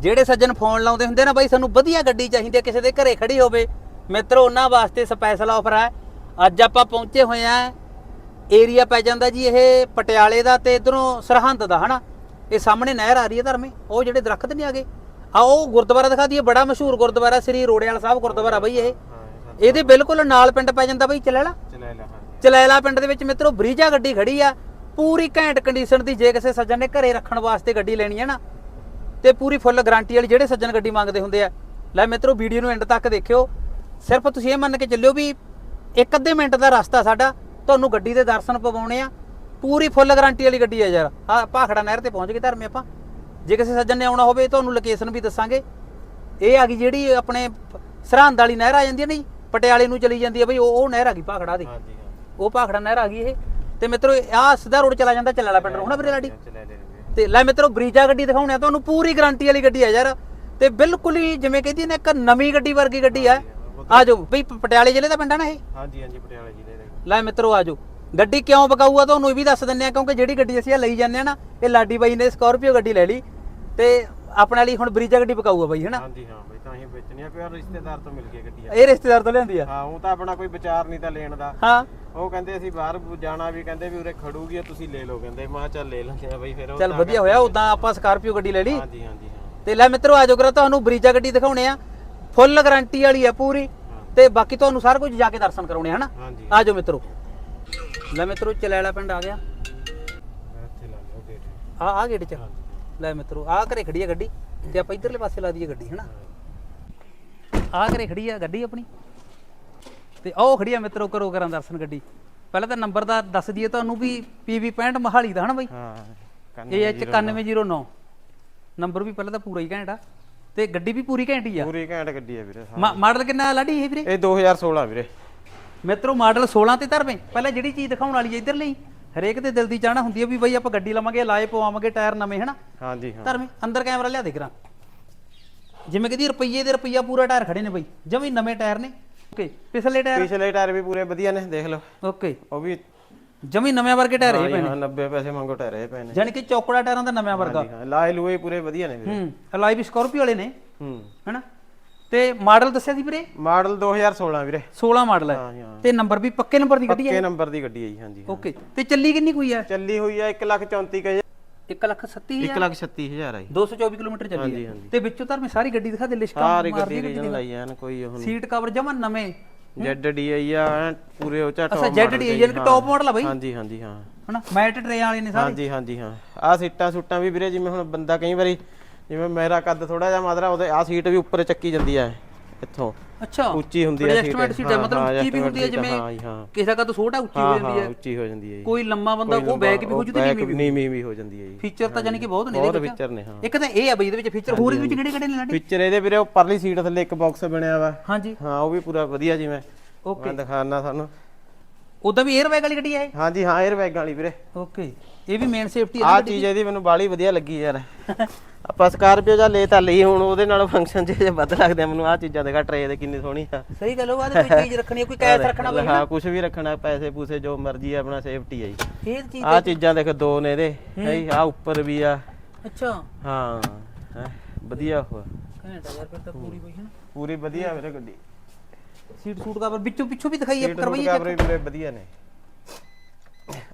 ਜਿਹੜੇ ਸੱਜਣ ਫੋਨ ਲਾਉਂਦੇ ਹੁੰਦੇ ਨਾ ਬਾਈ ਸਾਨੂੰ ਵਧੀਆ ਗੱਡੀ ਚਾਹੀਦੀ ਹੈ ਕਿਸੇ ਦੇ ਘਰੇ ਖੜੀ ਹੋਵੇ। ਮਿੱਤਰੋ ਉਹਨਾਂ ਵਾਸਤੇ ਸਪੈਸ਼ਲ ਆਫਰ ਹੈ। ਅੱਜ ਆਪਾਂ ਪਹੁੰਚੇ ਹੋਏ ਆ ਏਰੀਆ ਪੈ ਜਾਂਦਾ ਜੀ ਇਹ ਪਟਿਆਲੇ ਦਾ ਤੇ ਇਧਰੋਂ ਸਰਹੰਦ ਦਾ ਹਨਾ? ਇਹ ਸਾਹਮਣੇ ਨਹਿਰ ਆ ਰਹੀ ਹੈ ਧਰਮੇ। ਉਹ ਜਿਹੜੇ ਦਰਖਤ ਨਹੀਂ ਆਗੇ ਆ ਉਹ ਗੁਰਦੁਆਰਾ ਦਿਖਾ ਦਈਏ ਬੜਾ ਮਸ਼ਹੂਰ ਗੁਰਦੁਆਰਾ ਸ੍ਰੀ ਰੋੜੇਵਾਲ ਸਾਹਿਬ ਗੁਰਦੁਆਰਾ ਬਈ ਇਹ। ਇਹਦੇ ਬਿਲਕੁਲ ਨਾਲ ਪਿੰਡ ਪੈ ਜਾਂਦਾ ਬਈ ਚਲੇਲਾ। ਚਲੈਲਾ ਪਿੰਡ ਦੇ ਵਿੱਚ ਮਿੱਤਰੋ ਬਰੀਜਾ ਗੱਡੀ ਖੜੀ ਆ। ਪੂਰੀ ਘੈਂਟ ਕੰਡੀਸ਼ਨ ਦੀ ਜੇ ਕਿਸੇ ਸੱਜਣ ਨੇ ਘਰੇ ਰੱਖਣ ਵਾਸਤੇ ਗੱਡੀ ਲੈਣੀ ਹੈ ਨਾ ਤੇ ਪੂਰੀ ਫੁੱਲ ਗਾਰੰਟੀ ਵਾਲੀ ਜਿਹੜੇ ਸੱਜਣ ਗੱਡੀ ਮੰਗਦੇ ਹੁੰਦੇ ਆ। ਲੈ ਮਿੱਤਰੋ ਵੀਡੀਓ ਨੂੰ ਐਂਡ ਤੱਕ ਦੇਖਿਓ। ਸਿਰਫ ਤੁਸੀਂ ਇਹ ਮੰਨ ਕੇ ਚੱਲਿਓ ਵੀ ਇੱਕ ਅੱਧੇ ਮਿੰਟ ਦਾ ਰਸਤਾ ਸਾਡਾ ਤੁਹਾਨੂੰ ਗੱਡੀ ਦੇ ਦਰਸ਼ਨ ਪਵਾਉਣੇ ਆ। ਪੂਰੀ ਫੁੱਲ ਗਾਰੰਟੀ ਵਾਲੀ ਗੱਡੀ ਆ ਯਾਰ। ਆ ਭਾਖੜਾ ਨਹਿਰ ਤੇ ਪਹੁੰਚ ਗਏ ਧਰਮੇ ਆਪਾਂ। ਜੇ ਕਿਸੇ ਸੱਜਣ ਨੇ ਆਉਣਾ ਹੋਵੇ ਤੁਹਾਨੂੰ ਲੋਕੇਸ਼ਨ ਵੀ ਦੱਸਾਂਗੇ। ਇਹ ਆ ਗਈ ਜਿਹੜੀ ਆਪਣੇ ਸਰਹੰਦ ਵਾਲੀ ਨਹਿਰ ਆ ਜਾਂਦੀ ਹੈ ਨਾ ਜੀ ਪਟਿਆਲੇ ਨੂੰ ਚਲੀ ਜਾਂਦੀ ਹੈ ਬਈ ਉਹ ਉਹ ਨਹਿਰ ਆ ਗਈ ਭਾਖੜਾ ਦੀ। ਉਹ ਭਾਖੜਾ ਨਹਿਰ ਆ ਗਈ ਇਹ। ਤੇ ਮਿੱਤਰੋ ਆ ਸਿੱਧਾ ਰੋਡ ਚਲਾ ਜਾਂਦਾ ਚੱਲਾਲਾ ਪਿੰਡ ਨੂੰ ਹਨਾ ਵੀਰੇ ਲਾਡੀ? ਚਲੇ ਲੈ ਵੀਰੇ ਤੇ ਲੈ ਮਿੱਤਰੋ ਬਰੀਜਾ ਗੱਡੀ ਦਿਖਾਉਣੇ ਆ ਤੁਹਾਨੂੰ ਪੂਰੀ ਗਾਰੰਟੀ ਵਾਲੀ ਗੱਡੀ ਆ ਯਾਰ। ਤੇ ਬਿਲਕੁਲ ਹੀ ਜਿਵੇਂ ਕਹਿੰਦੀ ਨੇ ਇੱਕ ਨਵੀਂ ਗੱਡੀ ਵਰਗੀ ਗੱਡੀ ਆ। ਜਾਓ ਬਈ ਪਟਿਆਲੇ ਜ਼ਿਲ੍ਹੇ ਦਾ ਪਿੰਡ ਆ ਨਾ ਇਹ? ਹਾਂਜੀ ਹਾਂਜੀ ਪਟਿਆਲਾ ਜ਼ਿਲ੍ਹੇ ਦਾ। ਲੈ ਮਿੱਤਰੋ ਆ ਜਾਓ। ਗੱਡੀ ਕਿਉਂ ਬਕਾਊ ਆ ਤੁਹਾਨੂੰ ਇਹ ਵੀ ਦੱਸ ਦਿੰਨੇ ਆ ਕਿਉਂਕਿ ਜਿਹੜੀ ਗੱਡੀ ਅਸੀਂ ਆ ਲਈ ਜਾਂਦੇ ਆ ਨਾ ਇਹ ਲਾਡੀ ਬਾਈ ਨੇ ਸਕਾਰਪੀਓ ਗੱਡੀ ਲੈ ਲਈ। ਤੇ ਆਪਣੇ ਵਾਲੀ ਹੁਣ ਬਰੀਜਾ ਗੱਡੀ ਬਕਾਊ ਆ ਬਾਈ ਹਨਾ? ਹਾਂਜੀ ਹਾਂ ਬਈ ਤਾਂ ਹੀ ਵੇਚਣੀ ਆ ਪਿਆ ਰਿਸ਼ਤੇਦਾਰ ਤੋਂ ਮਿਲ ਗਈ ਗੱਡੀ ਆ। ਇਹ ਰਿਸ਼ਤੇਦਾਰ ਤੋਂ ਲਿਆਂਦੀ ਆ? ਹਾਂ ਉਹ ਤਾਂ ਆਪਣਾ ਕੋਈ ਵਿਚਾਰ ਨਹੀਂ ਤਾਂ ਲੈਣ ਦਾ। ਹਾਂ। ਉਹ ਕਹਿੰਦੇ ਅਸੀਂ ਬਾਹਰ ਜਾਣਾ ਵੀ ਕਹਿੰਦੇ ਵੀ ਉਰੇ ਖੜੂਗੀ ਆ, ਤੁਸੀਂ ਲੈ ਲਓ ਕਹਿੰਦੇ ਮੈਂ ਕਿਹਾ ਚੱਲ ਲੈ ਲੈਂਦੇ ਆ ਬਈ ਫਿਰ ਉਹ ਚੱਲ ਤਾਂ ਵਧੀਆ ਹੋਇਆ ਉਦਾਂ ਆਪਾਂ ਸਕਾਰਪੀਓ ਗੱਡੀ ਲੈ ਲਈ। ਹਾਂਜੀ ਹਾਂਜੀ ਹਾਂ। ਤੇ ਲੈ ਮਿੱਤਰੋ ਆਜੋ ਕਰਾ ਤੁਹਾਨੂੰ ਬਰੀਜਾ ਗੱਡੀ ਦਿਖਾਉਣੇ ਆ। ਫੁੱਲ ਗਾਰੰਟੀ ਵਾਲੀ ਆ ਪੂਰੀ। ਤੇ ਬਾਕੀ ਤੁਹਾਨੂੰ ਸਾਰਾ ਕੁਝ ਜਾ ਕੇ ਦਰਸ਼ਨ ਕਰਾਉਣੇ ਆ ਹਨਾ? ਹਾਂਜੀ। ਆਜੋ ਮਿੱਤਰੋ। ਲੈ ਮਿੱਤਰੋ ਚਲੈਲਾ ਪਿੰਡ ਆ ਗਿਆ। ਮੈਂ ਇੱਥੇ ਲਾ ਲਿਆ ਗੇਟ ਆ ਆ ਗੇਟ ਚ। ਲੈ ਮਿੱਤਰੋ ਆ ਘਰੇ ਖੜੀ ਆ ਗੱਡੀ ਤੇ ਆਪਾਂ ਇਧਰਲੇ ਪਾਸੇ ਲਾ ਦਈਏ ਗੱਡੀ ਹਨਾ? ਆ ਘਰੇ ਖੜੀ ਆ ਗੱਡੀ ਆਪਣੀ। ਤੇ ਉਹ ਖੜੀ ਆ ਮਿੱਤਰੋ ਕਰੋ ਕਰਾਂ ਦਰਸ਼ਨ ਗੱਡੀ। ਪਹਿਲਾਂ ਤਾਂ ਨੰਬਰ ਦਾ ਦੱਸ ਦਈਏ ਤੁਹਾਨੂੰ ਵੀ PV 65 ਮਹਾਲੀ ਦਾ ਹਨਾ ਬਾਈ? ਹਾਂ ਇਹ ਐਚ 9109 ਨੰਬਰ ਵੀ ਪਹਿਲਾਂ ਤਾਂ ਪੂਰਾ ਹੀ ਘੈਂਟ ਆ। ਤੇ ਗੱਡੀ ਵੀ ਪੂਰੀ ਘੈਂਟ ਹੀ ਆ। ਪੂਰੀ ਘੈਂਟ ਗੱਡੀ ਆ ਵੀਰੇ ਮਾਡਲ ਕਿੰਨਾ ਲਾਡੀ ਇਹ ਵੀਰੇ? ਇਹ 2016 ਵੀਰੇ। ਮਿੱਤਰੋ ਮਾਡਲ 16 ਤੇ ਧਰਵੇਂ। ਪਹਿਲਾਂ ਜਿਹੜੀ ਚੀਜ਼ ਦਿਖਾਉਣ ਵਾਲੀ ਹੈ ਇਧਰ ਲਈ ਹਰੇਕ ਦੇ ਦਿਲ ਦੀ ਚਾਹਨਾ ਹੁੰਦੀ ਹੈ ਵੀ ਬਈ ਆਪਾਂ ਗੱਡੀ ਲਵਾਂਗੇ ਲਾਏ ਪਵਾਵਾਂਗੇ ਟਾਇਰ ਨਵੇਂ ਹਨਾ? ਹਾਂਜੀ ਹਾਂ। ਧਰਵੇਂ ਅੰਦਰ ਕੈਮਰਾ ਲਿਆ ਦੇ ਕਰਾਂ। ਜਿਵੇਂ ਕਿ ਰੁਪਈਏ ਦੇ ਰੁਪਈਆ ਪੂਰਾ ਟਾਇਰ ਖੜੇ ਨੇ ਬਈ। ਜਮੀ ਨਵੇਂ ਟਾਇਰ ਨੇ। ਓਕੇ ਪਿਛਲੇ ਟਾਇਰ? ਪਿਛਲੇ ਟਾਇਰ ਵੀ ਪੂਰੇ ਵਧੀਆ ਨੇ ਦੇਖ ਲਓ। ਓਕੇ। ਉਹ ਵੀ ਜਮੀ ਨਵੇਂ ਵਰਗੇ ਟਾਇਰ ਇਹ ਪਏ ਨੇ ਹਾਂ 90 ਪੈਸੇ ਮੰਗੋ ਟਾਇਰ ਇਹ ਪਏ ਨੇ। ਕਿ ਚੌਕੜਾ ਟਾਇਰਾਂ ਦਾ ਨਵੇਂ ਵਰਗਾ। ਹਾਂਜੀ ਹਾਂ ਲਾਏ ਲੂਏ ਪੂਰੇ ਵਧੀਆ ਨੇ ਵੀਰੇ। ਹੂੰ ਅਲਾਈ ਵੀ ਸਕਾਰਪੀਓ ਵਾਲੇ ਨੇ। ਹੂੰ। ਹਨਾ? ਤੇ ਮਾਡਲ ਦੱਸਿਆ ਸੀ ਵੀਰੇ? ਮਾਡਲ 2016 ਵੀਰੇ। 16 ਮਾਡਲ ਹੈ। ਹਾਂ ਹਾਂ। ਤੇ ਨੰਬਰ ਵੀ ਪੱਕੇ ਨੰਬਰ ਦੀ ਗੱਡੀ ਹੈ? ਪੱਕੇ ਨੰਬਰ ਦੀ ਗੱਡੀ ਹੈ ਜੀ ਹਾਂਜੀ ਓਕੇ। ਤੇ ਚੱਲੀ ਕਿੰਨੀ ਕੋਈ ਹੈ? ਚੱਲੀ ਹੋਈ ਆ 1 ਲੱਖ 34 ਹਜ਼ਾਰ। 1 ਲੱਖ 37 1 ਲੱਖ 36 ਹਜ਼ਾਰ ਆ ਜੀ। 224 ਕਿਲੋਮੀਟਰ ਚੱਲੀ ਹਾਂਜੀ, ਹੈ। ਹਾਂਜੀ। ਤੇ ਵਿੱਚੋਂ ਤਾਂ ਮੈਂ ਸਾਰੀ ਗੱਡੀ ਦਿਖਾ ਦੇ ਲਿਸ਼ਕਾ ਸਾਰੀ ਗੱਡੀ ਰੀਜਨ ਲਾਈ ਐਨ ਕੋਈ ਉਹ ਸੀਟ ਕਵਰ ਜਮਾ ਨਵੇਂ। ਜੈਡ ਡੀ ਆ ਐਨ ਪੂਰੇ ਉਹ ਝਾਟੋ ਅੱਛਾ ਜੈਡ ਡੀ ਯਾਨੀ ਕਿ ਟੌਪ ਮਾਡਲ ਆ ਬਾਈ। ਹਾਂਜੀ ਹਾਂਜੀ ਹਾਂ। ਹਨਾ ਮੈਟ ਟਰੇ ਵਾਲੇ ਨੇ ਸਾਰੇ। ਹਾਂਜੀ ਹਾਂਜੀ ਹਾਂ। ਆ ਸੀਟਾਂ ਸੂਟਾਂ ਵੀ ਵੀਰੇ ਜਿਵੇਂ ਹੁਣ ਬੰਦਾ ਕਈ ਵਾਰੀ ਜਿਵੇਂ ਮੇਰਾ ਕੱਦ ਥੋੜਾ ਜਿਹਾ ਮਾਦਰਾ ਉਹਦੇ ਆ ਸੀਟ ਵੀ ਉੱਪਰ ਚੱਕੀ ਜਾਂਦੀ ਆ ਇੱਥੋਂ। ਅੱਛਾ। ਉੱਚੀ ਹੁੰਦੀ ਆ ਐਡਜਸਟਮੈਂਟ ਸੀਟ। ਹੈ ਹਾਂ, ਮਤਲਬ ਹਾਂ, ਉੱਚੀ ਵੀ ਹੁੰਦੀ ਹੈ ਜਿਵੇਂ ਹਾਂ ਹਾਂ। ਕਿਸੇ ਦਾ ਕੱਦ ਛੋਟਾ ਉੱਚੀ ਹੋ ਹਾਂ ਜਾਂਦੀ ਹਾਂ। ਹੈ ਉੱਚੀ ਹੋ ਜਾਂਦੀ ਹੈ ਕੋਈ ਲੰਮਾ ਬੰਦਾ ਉਹ ਬੈਕ ਵੀ ਹੋ ਜੂ ਤੇ ਬੈਕ ਨੀਵੀਂ ਵੀ ਹੋ ਜਾਂਦੀ। ਹੈ ਜੀ। ਫੀਚਰ ਤਾਂ ਜਾਨੀ ਕਿ ਬਹੁਤ ਨੇ ਬਹੁਤ ਇਹਦੇ ਵਿੱਚ ਫੀਚਰ ਨੇ ਹਾਂ। ਇੱਕ ਤਾਂ ਇਹ ਆ ਬਈ ਇਹਦੇ ਵਿੱਚ ਫੀਚਰ ਹੋਰ ਇਹਦੇ ਵਿੱਚ ਕਿਹੜੇ ਕਿਹੜੇ ਨੇ ਲਾਡੀ? ਫੀਚਰ ਇਹਦੇ ਵੀਰੇ ਉੱਪਰਲੀ ਸੀਟ ਥੱਲੇ ਇੱਕ ਬਾਕਸ ਬਣਿਆ ਵਾ। ਹਾਂਜੀ ਹਾਂ ਉਹ ਵੀ ਪੂਰਾ ਵਧੀਆ ਜਿਵੇਂ ਓਕੇ ਮੈਂ ਦਿਖਾਣਾ ਤੁਹਾਨੂੰ। ਉਦਾਂ ਵੀ 에ਅਰ ਬੈਗ ਵਾਲੀ ਗੱਡੀ ਹੈ ਇਹ? ਹਾਂਜੀ ਹਾਂ 에ਅਰ ਬੈਗ ਵਾਲੀ ਵੀਰੇ। ਓਕੇ ਇਹ ਵੀ ਮੇਨ ਸੇਫਟੀ ਹੈ ਆਹ ਚੀਜ਼ ਇਹਦੀ ਮੈਨੂੰ ਬਾਲੀ ਵਧੀਆ ਲੱਗੀ ਯਾਰ। ਆਪਾਂ ਸਕਾਰਪੀਓ ਜਾਂ ਲੈ ਤਾਂ ਲਈ ਹੁਣ ਉਹਦੇ ਨਾਲ ਫੰਕਸ਼ਨ ਜੇ ਵੱਧ ਲੱਗਦੇ ਆ ਮੈਨੂੰ ਆਹ ਚੀਜ਼ਾਂ ਦੇਖਾ ਟਰੇ ਦੇ ਕਿੰਨੀ ਸੋਹਣੀ ਆ। ਸਹੀ ਗੱਲ ਉਹ ਆਦੇ ਕੋਈ ਚੀਜ਼ ਰੱਖਣੀ ਕੋਈ ਕੈਸ਼ ਰੱਖਣਾ ਬਈ ਹਾਂ ਕੁਝ ਵੀ ਰੱਖਣਾ ਪੈਸੇ ਪੂਸੇ ਜੋ ਮਰਜ਼ੀ ਆ ਆਪਣਾ ਸੇਫਟੀ ਆ ਜੀ। ਇਹ ਚੀਜ਼ ਦੇਖ ਦੋ ਨੇ ਇਹਦੇ ਹੈ। ਆ ਉੱਪਰ ਵੀ ਆ। ਅੱਛਾ। ਹਾਂ ਹੈਂ, ਵਧੀਆ ਉਹ ਘੰਟਾ ਯਾਰ ਫਿਰ ਤਾਂ ਪੂਰੀ ਬਈ ਹੈ ਨਾ ਪੂਰੀ ਵਧੀਆ ਵੀਰੇ ਗੱਡੀ। ਸੀਟ ਸੂਟ ਕਵਰ ਵਿੱਚੋਂ ਪਿੱਛੋਂ ਵੀ ਦਿਖਾਈ ਸੀਟ ਕਰਵਾਈਏ ਕਵਰ ਵੀ ਵੀਰੇ ਵਧੀਆ ਨੇ।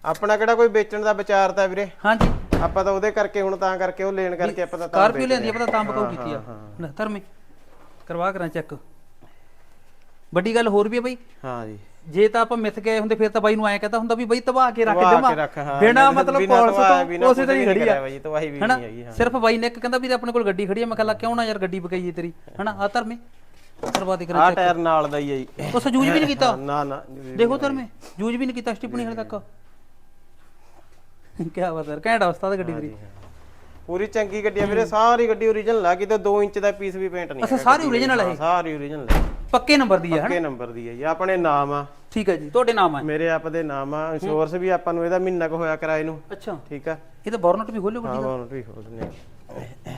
ਆਪਣਾ ਕਿਹੜਾ ਕੋਈ ਵੇਚਣ ਦਾ ਵਿਚਾਰ ਤਾਂ ਵੀਰੇ? ਹਾਂਜੀ। ਆਪਾਂ ਤਾਂ ਉਹਦੇ ਕਰਕੇ ਹੁਣ ਤਾਂ ਕਰਕੇ ਉਹ ਲੈਣ ਕਰਕੇ ਆਪਾਂ ਤਾਂ ਤਾਂ ਸਕਾਰਪੀਓ ਲੈਂਦੀ ਆਪਾਂ ਤਾਂ ਤਾਂ ਬਕਾਉ ਕੀਤੀ ਆ। ਨਾ ਧਰਮੇ ਕਰਵਾ ਕਰਾਂ ਚੈੱਕ ਵੱਡੀ ਗੱਲ ਹੋਰ ਵੀ ਹੈ ਬਈ। ਹਾਂ ਜੀ। ਜੇ ਤਾਂ ਆਪਾਂ ਮਿੱਥ ਗਏ ਹੁੰਦੇ ਫਿਰ ਤਾਂ ਬਾਈ ਨੂੰ ਐਂ ਕਹਤਾ ਹੁੰਦਾ ਵੀ ਬਾਈ ਤਬਾਹ ਕੇ ਰੱਖ ਜਮਾ। ਬਿਨਾ ਮਤਲਬ ਪਾਲਸ ਤੋਂ ਉਸੇ ਤਰ੍ਹਾਂ ਹੀ ਵੀ ਖੜੀ ਆ। ਬਾਈ, ਤਬਾਹੀ ਵੀ ਹਨਾ? ਨਹੀਂ ਹੈਗੀ, ਹਾਂ। ਸਿਰਫ ਬਾਈ ਨੇ ਇੱਕ ਕਹਿੰਦਾ ਵੀ ਆਪਣੇ ਕੋਲ ਗੱਡੀ ਖੜੀ ਆ ਮੈਂ ਕਿਹਾ ਲਾ ਕਿਉਂ ਨਾ ਯਾਰ ਗੱਡੀ ਬਕਾਈਏ ਤੇਰੀ। ਹਨਾ? ਆ ਧਰਮੇ ਕਰਵਾਦੀ ਕਰਾਂ ਆਹ ਟਾਇਰ ਨਾਲ ਦਾ ਹੀ ਹੈ ਜੀ। ਉਹ ਸਜੂਜ ਵੀ ਨਹੀਂ ਕੀਤਾ। ਨਾ ਨਾ ਦੇਖੋ ਧਰਮੇ ਜੂਜ ਵੀ ਨਹੀਂ ਕੀਤਾ ਸਟਿਪਣੀ ਹਲੇ ਤੱਕ। ਕੀ ਬਾਤ ਹੈ ਘੈਂਟ ਅਵਸਥਾ ਦੀ ਗੱਡੀ ਤੇਰੀ। ਪੂਰੀ ਚੰਗੀ ਗੱਡੀ ਆ ਵੀਰੇ ਸਾਰੀ ਗੱਡੀ ਓਰੀਜਨਲ ਆ ਕਿਤੇ 2 ਇੰਚ ਦਾ ਪੀਸ ਵੀ ਪੇਂਟ ਨਹੀਂ ਅੱਛਾ ਸਾਰੀ original ਹੈ ਸਾਰੀ ਓਰੀਜਨਲ ਹੈ ਪੱਕੇ ਨੰਬਰ ਦੀ ਹੈ ਪੱਕੇ ਨੰਬਰ ਦੀ ਹੈ ਜੀ ਆਪਣੇ ਨਾਮ ਆ। ਠੀਕ ਹੈ ਜੀ ਤੁਹਾਡੇ ਨਾਮ ਹੈ ਮੇਰੇ ਆਪ ਦੇ ਨਾਮ ਆ ਇੰਸ਼ੋਰੈਂਸ ਵੀ ਆਪਾਂ ਨੂੰ ਇਹਦਾ ਮਹੀਨਾ ਕੁ ਹੋਇਆ ਕਿਰਾਏ ਨੂੰ। ਅੱਛਾ। ਠੀਕ ਆ। ਇਹ ਤਾਂ ਬੋਰਨਟ ਵੀ ਖੋਲਿਓ ਗੱਡੀ ਦਾ। ਬਾਉਨਟ ਵੀ ਖੋਲ ਦਿੰਦੇ ਆ।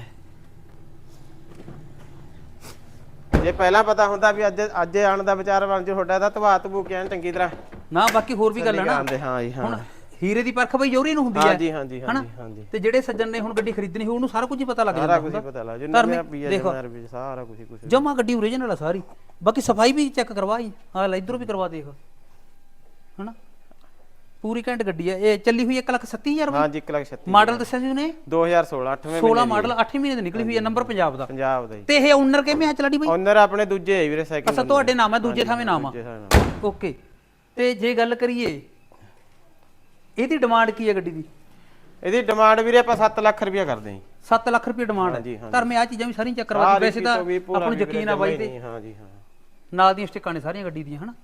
ਜੇ ਪਹਿਲਾਂ ਪਤਾ ਹੁੰਦਾ ਵੀ ਅੱਜ ਅੱਜ ਆਣ ਦਾ ਵਿਚਾਰ ਬਣ ਜੂ ਤੁਹਾਡਾ ਤਾਂ ਤਵਾ ਤਬੂ ਕਿਆਂ ਚੰਗੀ ਤਰ੍ਹਾਂ। ਨਾ ਬਾਕੀ ਹੋਰ ਵੀ ਗੱਲ ਹੈ ਨਾ। ਹਾਂ ਜੀ ਹਾਂ। ਹੁਣ ਹੀਰੇ ਦੀ ਪਰਖ ਬਈ ਜੋਰੀ ਨੂੰ ਹੁੰਦੀ ਹੈ। ਹਾਂਜੀ ਹਾਂਜੀ? ਹਾਂਜੀ ਹਾਂਜੀ। ਤੇ ਜਿਹੜੇ ਸੱਜਣ ਨੇ ਹੁਣ ਗੱਡੀ ਖਰੀਦਣੀ ਹੋਊ ਉਹਨੂੰ ਸਾਰਾ ਕੁਝ ਹੀ ਪਤਾ ਲੱਗ ਸਾਰਾ ਜਾਂਦਾ ਕੁਝ ਹੁੰਦਾ। ਪਤਾ ਲੱਗ ਜੂ ਧਾਰਮਿਕ- ਨਵੇਂ ਰੁਪਈਆ ਦੇਖੋ। ਸਾਰਾ ਕੁਝ ਕੁਝ ਜਮਾ ਗੱਡੀ ਓਰੀਜਨਲ ਆ ਸਾਰੀ। ਬਾਕੀ ਸਫ਼ਾਈ ਵੀ ਚੈੱਕ ਕਰਵਾਈ ਆ ਲੈ ਇਧਰੋਂ ਵੀ ਕਰਵਾ ਦੇਖ। ਹਨਾ? ਪੂਰੀ ਘੈਂਟ ਗੱਡੀ ਆ। ਇਹ ਚੱਲੀ ਹੋਈ 137000 ਹਾਂਜੀ 1 ਲੱਖ 36 ਮਾਡਲ ਦੱਸਿਆ ਸੀ ਉਹਨੇ? 2016 8ਵੇਂ 16 ਮਾਡਲ 8 ਮਹੀਨੇ ਦੀ ਨਿਕਲੀ ਹੋਈ ਹੈ ਨੰਬਰ ਪੰਜਾਬ ਦਾ। ਪੰਜਾਬ ਦਾ ਤੇ ਇਹ ਓਨਰ ਕਿਵੇਂ ਆ ਚਲਾੜੀ ਬਈ? ਓਨਰ ਆਪਣੇ ਦੂਜੇ ਹੈ ਵੀਰੇ ਸੈਕਿੰਡ ਅੱਛਾ ਤੁਹਾਡੇ ਨਾਮ ਹੈ ਦੂਜੇ ਥਾਵੇਂ ਨਾਮ ਆ। ਓਕੇ ਤੇ ਜੇ ਗੱਲ ਕਰੀਏ ਇਹਦੀ ਡਿਮਾਂਡ ਕੀ ਹੈ ਗੱਡੀ ਦੀ? ਇਹਦੀ ਡਿਮਾਂਡ ਵੀਰੇ ਆਪਾਂ 7 ਲੱਖ ਰੁਪਇਆ ਕਰਦੇ ਹਾਂ ਜੀ। 7 ਲੱਖ ਰੁਪਏ ਡਿਮਾਂਡ ਹਾਂਜੀ, ਹੈ। ਹਾਂਜੀ। ਧਰਮੇ ਆ ਚੀਜ਼ਾਂ ਵੀ ਸਾਰੀਆਂ ਚੈੱਕ ਕਰਵਾ ਦੇ ਵੈਸੇ ਤਾਂ ਵੀ ਆਪਾਂ ਨੂੰ ਯਕੀਨ ਆ ਬਾਈ ਤੇ ਨਹੀਂ, ਹਾਂ ਜੀ ਹਾਂ। ਨਾਲ ਦੀਆਂ ਸਟਿੱਕਾਂ ਨੇ ਸਾਰੀਆਂ ਗੱਡੀ ਦੀਆਂ ਹਨਾ?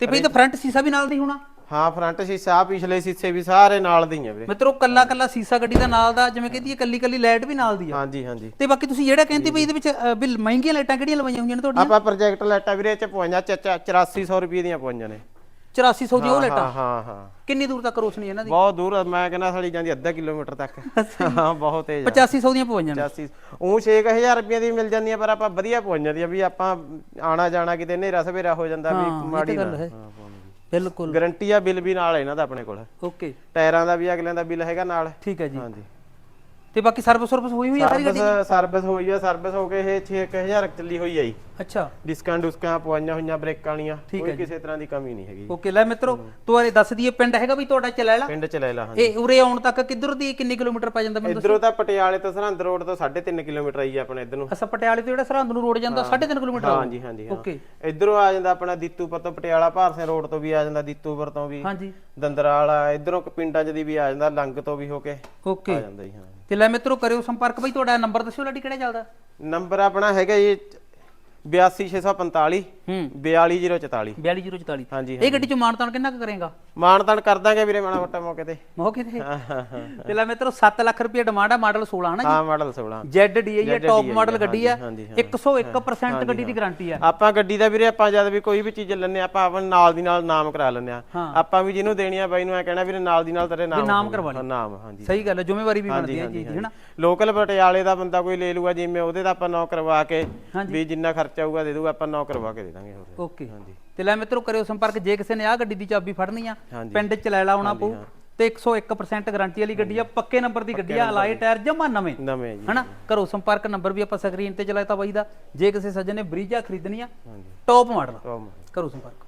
ਤੇ ਬਈ ਤਾਂ ਫਰੰਟ ਸੀਸਾ ਵੀ ਨਾਲ ਦਾ ਹੋਣਾ। ਹਾਂ ਫਰੰਟ ਸ਼ੀਸ਼ਾ ਆਹ ਪਿਛਲੇ ਸ਼ੀਸ਼ੇ ਵੀ ਸਾਰੇ ਨਾਲ ਦੇ ਹੀ ਆ ਵੀਰੇ। ਮਿੱਤਰੋ ਕੱਲਾ ਕੱਲਾ ਸੀਸਾ ਗੱਡੀ ਦਾ ਨਾਲ ਦਾ ਜਿਵੇਂ ਕਹਿੰਦੀ ਹੈ ਕੱਲੀ ਕੱਲੀ ਲਾਈਟ ਵੀ ਨਾਲ ਦੀ ਆ। ਹਾਂਜੀ ਹਾਂਜੀ। ਤੇ ਬਾਕੀ ਤੁਸੀਂ ਜਿਹੜਾ ਕਹਿੰਦੇ ਬਈ ਇਹਦੇ ਵਿੱਚ ਅ, ਵੀ ਮਹਿੰਗੀਆਂ ਲਾਈਟਾਂ ਕਿਹੜੀਆਂ ਲਵਾਈਆਂ ਹੋਈਆਂ ਨੇ ਤੁਹਾਡੀਆਂ? ਆਪਾਂ ਪ੍ਰੋਜੈਕਟ ਲਾਈਟਾਂ ਵੀਰੇ ਇਹ ਚ ਪਵਾਈਆਂ 8400 ਰੁਪਏ ਦੀਆਂ ਪਵਾਈਆਂ ਨੇ। 8400 ਦੀ ਉਹ ਲਾਈਟਾਂ? ਹਾਂ ਹਾਂ ਹਾਂ। ਕਿੰਨੀ ਦੂਰ ਤੱਕ ਰੋਸ਼ਨੀ ਇਹਨਾਂ ਦੀ? ਬਹੁਤ ਦੂਰ ਆ, ਮੈਂ ਕਹਿੰਦਾ ਸਾਡੀ ਜਾਂਦੀ ਅੱਧਾ ਕਿਲੋਮੀਟਰ ਤੱਕ। ਹਾਂ ਬਹੁਤ ਤੇਜ਼ ਆ। 8500 ਦੀਆਂ ਪਵਾਈਆਂ ਨੇ 85 ਉਹ 6000 ਰੁਪਏ ਦੀ ਮਿਲ ਜਾਂਦੀਆਂ ਪਰ ਆਪਾਂ ਵਧੀਆ ਪਵਾਈਆਂ ਦੀਆਂ ਵੀ ਆਪਾਂ ਆਣਾ ਜਾਣਾ ਕਿਤੇ ਹਨੇਰਾ ਸਵੇਰਾ ਹੋ ਜਾਂਦਾ ਹਾਂ, ਵੀ ਇਹ ਤਾਂ ਮਾੜੀ ਗੱਲ ਹੈ। ਬਿਲਕੁਲ। ਗਾਰੰਟੀ ਆ ਬਿੱਲ ਵੀ ਨਾਲ ਇਹਨਾਂ ਦਾ ਆਪਣੇ ਕੋਲ। ਓਕੇ। ਟਾਇਰਾਂ ਦਾ ਵੀ ਅਗਲਿਆਂ ਦਾ ਬਿੱਲ ਹੈਗਾ ਨਾਲ। ਠੀਕ ਹੈ ਜੀ। ਹਾਂਜੀ। ਤੇ ਬਾਕੀ ਸਰਵਿਸ ਸਰਵਿਸ ਹੋਈ ਹੋਈ ਹੈ ਸਾਰੀ ਗੱਡੀ? ਸਰਵਿਸ ਸਰਵਿਸ ਹੋਈ ਆ ਸਰਵਿਸ ਹੋ ਕੇ ਇਹ 6000 ਚੱਲੀ ਹੋਈ ਆ ਜੀ। ਅੱਛਾ। ਡਿਸਕਾਊਂਟ ਡੁਸਕਾਂ ਪਵਾਈਆਂ ਹੋਈਆਂ ਬ੍ਰੇਕਾਂ ਵਾਲੀਆਂ ਕੋਈ ਕਿਸੇ ਤਰ੍ਹਾਂ ਦੀ ਕਮੀ ਨਹੀਂ ਹੈਗੀ। ਓਕੇ ਲੈ ਮਿੱਤਰੋ ਤੁਹਾਰੇ ਦੱਸ ਦਈਏ ਪਿੰਡ ਹੈਗਾ ਵੀ ਤੁਹਾਡਾ ਚਲੈਲਾ? ਪਿੰਡ ਚ ਲੈ ਲਾ ਹਾਂਜੀ। ਇਹ ਉਰੇ ਆਉਣ ਤੱਕ ਕਿੱਧਰ ਦੀ ਕਿੰਨੀ ਕਿਲੋਮੀਟਰ ਪੈ ਜਾਂਦਾ ਮੈਨੂੰ ਇਧਰੋਂ ਤਾਂ ਪਟਿਆਲੇ ਤੋਂ ਸਰਹੰਦ ਰੋਡ ਤੋਂ 3.5 ਕਿਲੋਮੀਟਰ ਆਈ ਆ ਆਪਣੇ ਇਧਰ ਨੂੰ। ਅਸਾ ਪਟਿਆਲੇ ਤੋਂ ਜਿਹੜਾ ਸਰਹੰਦ ਨੂੰ ਰੋਡ ਜਾਂਦਾ 3.5 ਕਿਲੋਮੀਟਰ। ਹਾਂਜੀ ਹਾਂਜੀ ਹਾਂ। ਓਕੇ। ਇਧਰੋਂ ਆ ਜਾਂਦਾ ਆਪਣਾ ਦੀਤੂਪੁਰ ਤੋਂ ਪਟਿਆਲਾ ਭਾਰਸੇ ਰੋਡ ਤੋਂ ਵੀ ਆ ਜਾਂਦਾ ਦੀਤੂਪੁਰ ਤੋਂ ਵੀ। ਹਾਂਜੀ। ਦੰਦਰਾਲ ਆ ਇਧਰੋਂ ਪਿੰਡਾਂ ਚ ਦੀ ਵੀ ਆ ਜਾਂਦਾ ਲੰਗ ਤੋਂ ਵੀ ਹੋ ਕੇ ਆ ਜਾਂਦਾ ਜੀ ਹਾਂ। ਤੇ ਲੈ ਮਿੱਤਰੋ ਕਰਿਓ ਸੰਪਰਕ ਬਈ ਤੁਹਾਡਾ ਨੰਬਰ ਦੱਸਿਓ ਲਾਡੀ ਕਿਹੜਾ ਚੱਲਦਾ? ਨੰਬਰ ਆਪਣਾ ਹੈਗਾ ਜੀ 82645 ਹੂੰ। 42044 42044 ਹਾਂਜੀ ਇਹ ਗੱਡੀ ਚ ਮਾਨਤਾਨ ਕਿੰਨਾ ਕੁ ਕਰੇਗਾ? ਮਾਨਤਾਨ ਕਰ ਦਾਂਗੇ ਵੀਰੇ ਮਾੜਾ ਮੋਟਾ ਮੌਕੇ ਤੇ। ਮੌਕੇ ਤੇ? ਹਾਂ ਹਾਂ ਹਾਂ। ਤੇ ਲੈ ਮਿੱਤਰੋ 7 ਲੱਖ ਰੁਪਏ ਡਿਮਾਂਡ ਆ ਮਾਡਲ 16 ਹਨਾ ਹਾਂ ਮਾਡਲ 16 ZDI ਹੈ ਟੌਪ ਮਾਡਲ ਗੱਡੀ ਆ। ਹਾਂਜੀ, 101% ਗੱਡੀ ਦੀ ਗਾਰੰਟੀ ਆ। ਆਪਾਂ ਗੱਡੀ ਦਾ ਵੀਰੇ ਆਪਾਂ ਜਦ ਵੀ ਕੋਈ ਵੀ ਚੀਜ਼ ਲੈਣੇ ਆਪਾਂ ਆਪਣ ਨਾਲ ਦੀ ਨਾਲ ਨਾਮ ਕਰਾ ਲੈਂਦੇ ਆ ਹਾਂ। ਆਪਾਂ ਵੀ ਜਿਹਨੂੰ ਦੇਣੀ ਆ ਬਾਈ ਨੂੰ ਐ ਕਹਿਣਾ ਵੀਰੇ ਨਾਲ ਦੀ ਨਾਲ ਤੇਰੇ ਨਾਮ ਨਾਮ। ਕਰਵਾ ਹਾਂ, ਨਾਮ ਹਾਂਜੀ। ਸਹੀ ਗੱਲ ਹੈ ਜ਼ਿੰਮੇਵਾਰੀ ਵੀ ਬਣਦੀ ਹੈ ਇਹ ਚੀਜ਼ ਦੀ ਹਨਾ? ਲੋਕਲ ਪਟਿਆਲੇ ਦਾ ਬੰਦਾ ਕੋਈ ਲੈ ਲੂਗਾ ਜਿਵੇਂ ਉਹਦੇ ਦਾ ਆਪਾਂ ਨੌ ਕਰਵਾ ਕੇ ਹਾਂਜੀ। ਵੀ ਜਿੰਨਾ ਖਰਚਾ ਆਊਗਾ ਦੇ ਦੂਗਾ ਆਪਾਂ ਨੌ ਕਰਵਾ ਕੇ ਦੇ ਦਾਂਗੇ ਹੋਰ। ਓਕੇ। ਹਾਂਜੀ। ਤੇ ਲੈ ਮਿੱਤਰੋ ਕਰਿਓ ਸੰਪਰਕ ਜੇ ਕਿਸੇ ਨੇ ਆ ਗੱਡੀ ਦੀ ਚਾਬੀ ਫੜਨੀ ਆ ਹਾਂਜੀ। ਪਿੰਡ ਚ ਲੈ ਲਾਉਣਾ ਪਊ ਤੇ 101% ਗਾਰੰਟੀ ਵਾਲੀ ਗੱਡੀ ਆ ਪੱਕੇ ਨੰਬਰ ਦੀ ਗੱਡੀ ਆ ਅਲਾਈ ਟਾਇਰ ਜਮਾ ਨਵੇਂ। ਨਵੇਂ ਜੀ। ਹਨਾ? ਕਰੋ ਸੰਪਰਕ ਨੰਬਰ ਵੀ ਆਪਾਂ ਸਕਰੀਨ ਤੇ ਚਲਾਇਆ ਤਾਂ ਬਾਈ ਦਾ। ਜੇ ਕਿਸੇ ਸੱਜਣ ਨੇ ਬਰੀਜਾ ਖਰੀਦਣੀ ਆ ਹਾਂਜੀ। ਟੌਪ ਮਾਡਲ ਕਰੋ ਸੰਪਰਕ।